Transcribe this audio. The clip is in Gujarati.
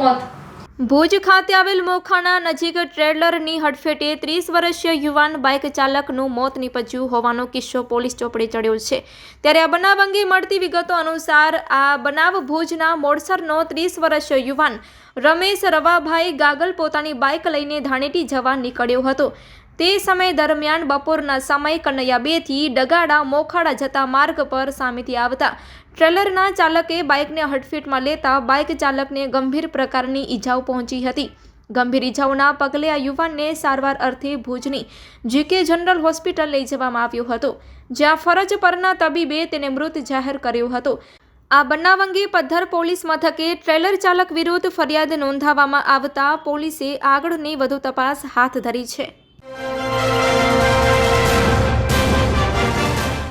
મોત. ભુજ ખાતે આવેલ મોખાણા નજીક ટ્રેલરની હડફેટે ત્રીસ વર્ષીય યુવાન બાઇક ચાલકનું મોત નીપજ્યું હોવાનો કિસ્સો પોલીસ ચોપડે ચડ્યો છે. ત્યારે આ બનાવ અંગે મળતી વિગતો અનુસાર આ બનાવ ભુજના મોડસરનો ત્રીસ વર્ષીય યુવાન રમેશ રવાભાઈ ગાગલ પોતાની બાઇક લઈને ધાણેટી જવા નીકળ્યો હતો. તે સમય દરમિયાન બપોરના સમય કનૈયા બેથી ડગાડા મોખાડા જતા માર્ગ પર સામેથી આવતા. ટ્રેલરના ચાલકે બાઇકને હડફેટમાં લેતા બાઇક ચાલકને ગંભીર પ્રકારની ઈજાઓ પહોંચી હતી. ગંભીર ઈજાઓના પગલે આ યુવાનને સારવાર અર્થે ભુજની જીકે જનરલ હોસ્પિટલ લઈ જવામાં આવ્યો હતો, જ્યાં ફરજ પરના તબીબે તેને મૃત જાહેર કર્યો હતો. આ બનાવ અંગે પદ્ધર પોલીસ મથકે ટ્રેલર ચાલક વિરુદ્ધ ફરિયાદ નોંધાવવામાં આવતા પોલીસે આગળની વધુ તપાસ હાથ ધરી છે. Música